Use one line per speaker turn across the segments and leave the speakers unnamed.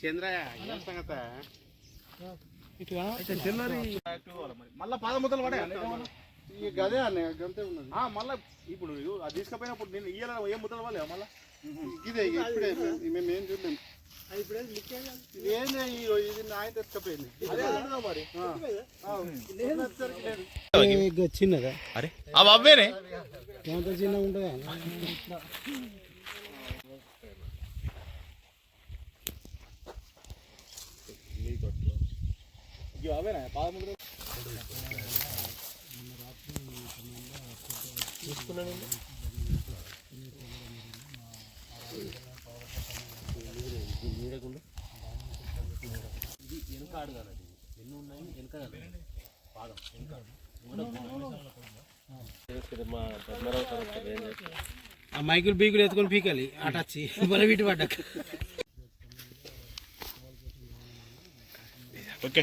చంద్రయ్య సంగత?
మళ్ళా పాదముద్దలు పడే
ఈ గదే అన్న గంతే ఉన్నది.
మళ్ళా ఇప్పుడు అది తీసుకుపోయినప్పుడు నేను ఇయ్యాల ఏం ముద్దలు వాళ్ళే మళ్ళా?
ఇదే ఇక ఇప్పుడే మేము ఏం చూడలేము ఇది ఏంది ఈ- ఇది నా ఆయన తెచ్చుకపోయింది.
అదే అంటున్నావు మరి
చిన్నదా
అరే అవి అవ్వేనే
ఎంత చిన్న ఉంటుందా
ఇవి అవేనా పాదముద్దలు
ఆ మైకులు బీకులు ఎత్తుకొని పీకాలి. అటు వచ్చి మన వీటి పడ్డాక.
ఓకే.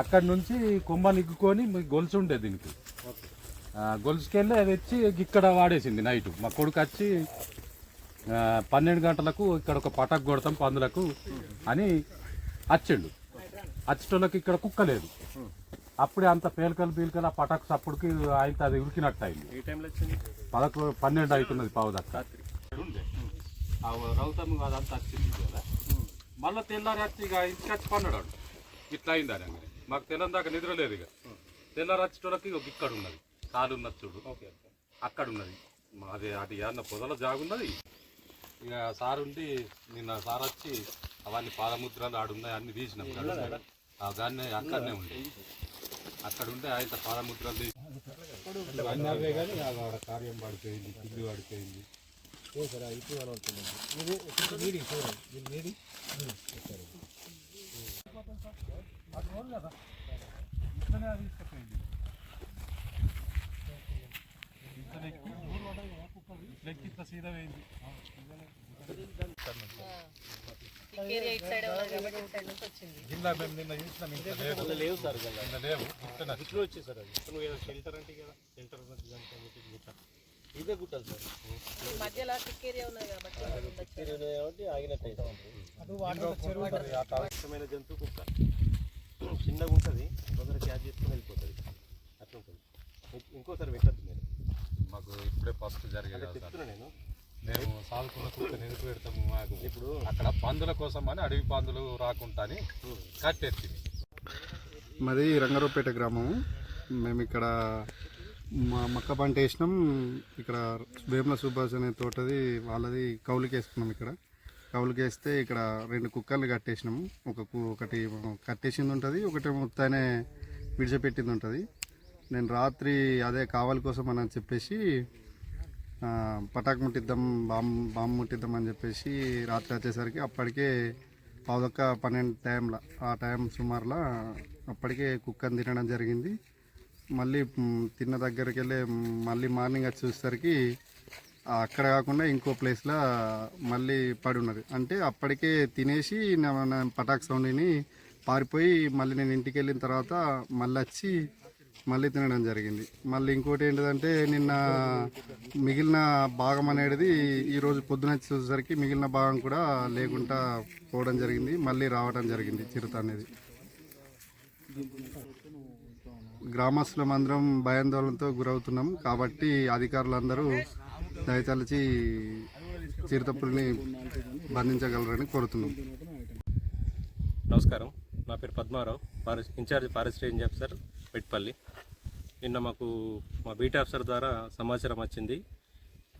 అక్కడ నుంచి కొమ్మ నిగ్గుకొని గొలుసు ఉండే దీనికి. గొలుసుకెళ్ళి అది వచ్చి ఇక్కడ వాడేసింది నైట్. మా కొడుకు వచ్చి పన్నెండు గంటలకు ఇక్కడ ఒక పటాక్ కొడతాం పందులకు అని వచ్చిండు వచ్చేటోళ్ళకి ఇక్కడ కుక్క లేదు. అప్పుడే అంత పేలకలు పీలకలు ఆ పటాకు సప్పుడుకి ఆయన అది ఉరికినట్టు అయింది. పదకొండు పన్నెండు అవుతున్నది పావు దాకా. ఉండే. ఆ రౌతం అదంతా వచ్చింది కదా. మళ్ళీ తెల్లారి వచ్చి ఇక ఇంటికి వచ్చి పన్నాడు. ఇట్లా అయింది అని మాకు తెల్లని దాకా నిద్ర లేదు ఇక. తెల్లారి వచ్చేటోళ్ళకి ఒక ఇక్కడ ఉన్నది కాలు ఉన్నది చూడు అక్కడ ఉన్నది మా అది అది అన్న పొదల జాగున్నది. ఇక సార్ ఉండి నిన్న సార్ వచ్చి అవన్నీ పాదముద్రలు ఆడున్నాయి అన్ని తీసినాం. ఆ దాన్ని అక్కడనే ఉండే. అక్కడ ఉంటే ఆయన పాదముద్రలు తీసి కానీ ఆడ కార్యం పడిపోయింది పిల్లి పడిపోయింది.
ఇటు సైడ్ ఉన్నది కాబట్టి ఇటు సైడ్ నుంచి వచ్చింది
జిల్లా మేము నిన్న చూసినాం ఇంకా లేవు
లేవు సార్
నిన్న లేవు ఇట్లా
ఇట్లా వచ్చేది సార్ అది నువ్వు ఏదో షెల్టర్ అంటే కదా షెల్టర్ గుట్ట ఇదే గుట్టలు సార్
మధ్యలో టిక్ ఏరియా ఉన్నది కాబట్టి ఉండొచ్చు.
కాబట్టి ఆగినట్టు ఇష్టమైన జంతువు కుక్క చిన్నగా ఉంటుంది తొందరగా క్యాచ్ చేసుకుని వెళ్ళిపోతుంది అట్లా ఉంటుంది. ఇంకోసారి పెట్టద్దు మీరు.
మాకు ఇప్పుడే ఫస్ట్ జరిగేది
చెప్తున్నా నేను.
మేము సాగుకున్న కుక్క నిలుపు పెడతాము మాకు? ఇప్పుడు అక్కడ పందుల కోసం అని అడవి పందులు రాకుండా అని కట్టెత్తింది
మాది రంగారావుపేట గ్రామము మేము ఇక్కడ మా మక్క పంట వేసినాం. ఇక్కడ వేముల సుభాష్ అనే తోటది వాళ్ళది కౌలుకి వేసుకున్నాం ఇక్కడ. కౌలుకి ఇక్కడ రెండు కుక్కర్లు కట్టేసినాము. ఒక ఒకటి కట్టేసింది ఉంటుంది ఒకటి మొత్తానే విడిచిపెట్టింది ఉంటుంది. నేను రాత్రి అదే కావాలి కోసం అని చెప్పేసి పటాకు ముట్టిద్దాం బాంబు బాంబు ముట్టిద్దాం అని చెప్పేసి రాత్రి వచ్చేసరికి అప్పటికే పావుదొక్క పన్నెండు టైంలో ఆ టైం సుమారులో అప్పటికే కుక్కని తినడం జరిగింది. మళ్ళీ తిన్న దగ్గరికి వెళ్ళి మళ్ళీ మార్నింగ్ అది చూసేసరికి అక్కడ కాకుండా ఇంకో ప్లేస్లో మళ్ళీ పడి ఉన్నది అంటే అప్పటికే తినేసి నా పటాక్ సౌండ్ని పారిపోయి మళ్ళీ నేను ఇంటికి వెళ్ళిన తర్వాత మళ్ళీ వచ్చి మళ్ళీ తినడం జరిగింది. మళ్ళీ ఇంకోటి ఏంటిదంటే నిన్న మిగిలిన భాగం అనేది ఈరోజు పొద్దున వచ్చేసరికి చూసేసరికి మిగిలిన భాగం కూడా లేకుండా పోవడం జరిగింది. మళ్ళీ రావడం జరిగింది చిరుత అనేది. గ్రామస్తులం అందరం భయాందోళనతో గురవుతున్నాం. కాబట్టి అధికారులందరూ దయతలచి చిరుతపులిని బంధించగలరని కోరుతున్నాం.
నమస్కారం. నా పేరు Padmarao. Forest in-charge forest range officer Petpalli. నిన్న మాకు మా బీట్ ఆఫీసర్ ద్వారా సమాచారం వచ్చింది.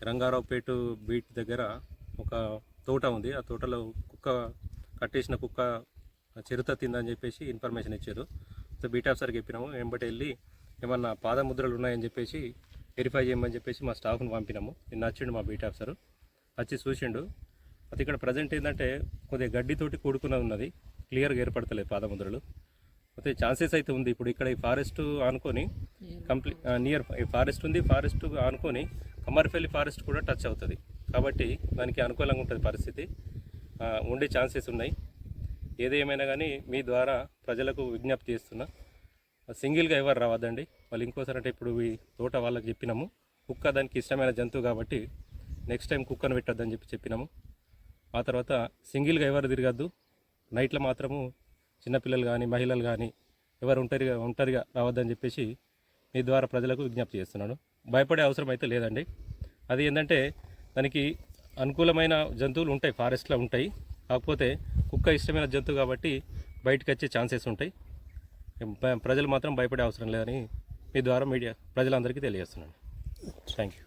రంగారావుపేట బీట్ దగ్గర ఒక తోట ఉంది. ఆ తోటలో కుక్క కట్టేసిన కుక్క చిరుత తిందని చెప్పేసి ఇన్ఫర్మేషన్ ఇచ్చారు. సో బీట్ ఆఫీసర్కి చెప్పినాము వెంబటి వెళ్ళి ఏమన్నా పాదముద్రలు ఉన్నాయని చెప్పేసి వెరిఫై చేయమని చెప్పేసి మా స్టాఫ్ను పంపినాము. నిన్న వచ్చిండు మా బీట్ ఆఫీసర్ వచ్చి చూసిండు. అది ఇక్కడ ప్రజెంట్ ఏంటంటే కొద్దిగా గడ్డితోటి కూడుకున్న ఉన్నది. క్లియర్గా ఏర్పడతలేదు పాదముద్రలు. అయితే ఛాన్సెస్ అయితే ఉంది. ఇప్పుడు ఇక్కడ ఈ ఫారెస్ట్ ఆనుకొని కంప్లీట్ నియర్ ఈ ఫారెస్ట్ ఉంది. ఫారెస్ట్ ఆనుకొని కమర్ఫెల్లి ఫారెస్ట్ కూడా టచ్ అవుతుంది. కాబట్టి దానికి అనుకూలంగా ఉంటుంది పరిస్థితి. ఉండే ఛాన్సెస్ ఉన్నాయి. ఏదేమైనా కానీ మీ ద్వారా ప్రజలకు విజ్ఞప్తి చేస్తున్నా. సింగిల్గా ఎవరు రావద్దండి. వాళ్ళు ఇంకోసారి అంటే ఇప్పుడు ఈ తోట వాళ్ళకి చెప్పినాము. కుక్క దానికి ఇష్టమైన జంతువు కాబట్టి నెక్స్ట్ టైం కుక్కను పెట్టొద్దని చెప్పి చెప్పినాము. ఆ తర్వాత సింగిల్గా ఎవరు తిరగద్దు. నైట్లో మాత్రము చిన్నపిల్లలు కానీ మహిళలు కానీ ఎవరు ఒంటరిగా ఒంటరిగా రావద్దని చెప్పేసి మీ ద్వారా ప్రజలకు విజ్ఞప్తి చేస్తున్నాను. భయపడే అవసరం అయితే లేదండి. అది ఏంటంటే దానికి అనుకూలమైన జంతువులు ఉంటాయి ఫారెస్ట్లో ఉంటాయి. కాకపోతే కుక్క ఇష్టమైన జంతువు కాబట్టి బయటకు వచ్చే ఛాన్సెస్ ఉంటాయి. ప్రజలు మాత్రం భయపడే అవసరం లేదని మీ ద్వారా మీడియా ప్రజలందరికీ తెలియజేస్తున్నాను. Thank you